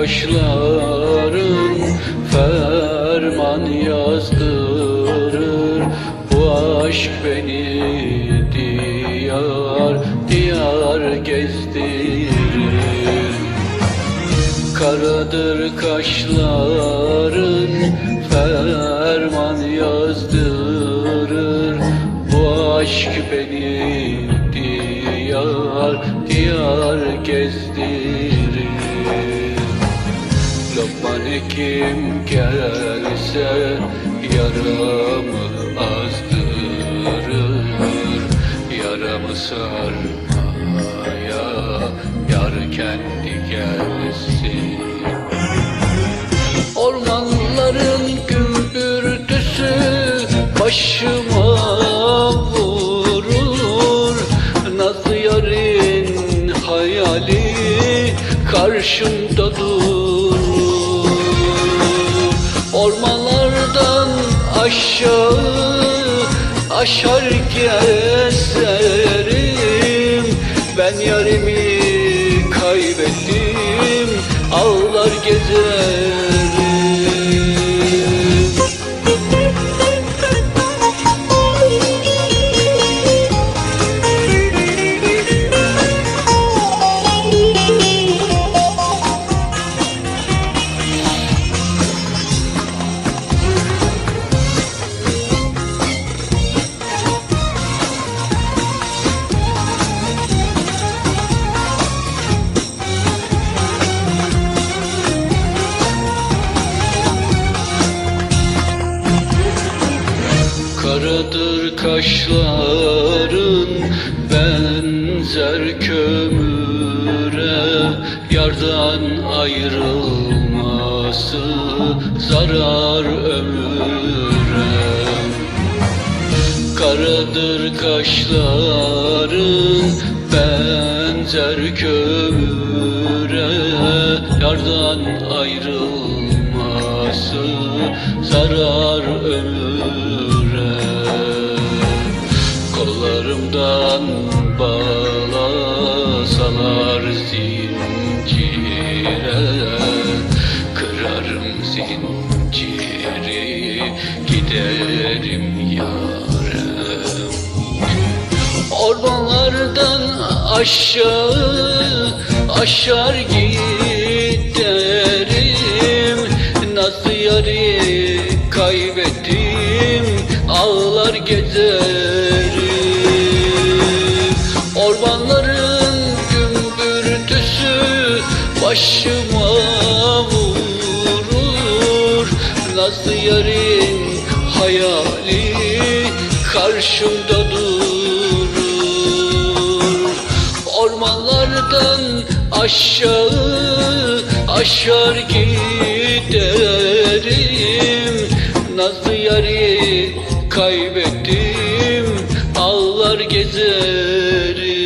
Kaşların ferman yazdırır. Bu aşk beni diyar diyar gezdirir. Karadır kaşların ferman yazdırır. Bu aşk beni diyar diyar gezdirir Lokman Hekim gelse yaramı azdırır. Yaramı sarmaya yar kendi gelsin. Ormanların gümbürtüsü başıma vurur. Nazlı yarın hayali karşımda durur Ormanlardan aşağı aşar gezerim Ben yarimi kaybettim ağlar gezerim Karadır kaşların benzer kömüre Yardan ayrılması zarar ömüre. Karadır kaşların benzer kömüre Yardan ayrılması zarar giderim yarım Ormanlardan aşağı aşar giderim. Nasıl yarı kaybettim ağlar gezerim. Ormanların gümbürtüsü başıma hayali karşımda durur. Ormanlardan aşağı aşar giderim. Nazlı yarı kaybettim ağlar gezerim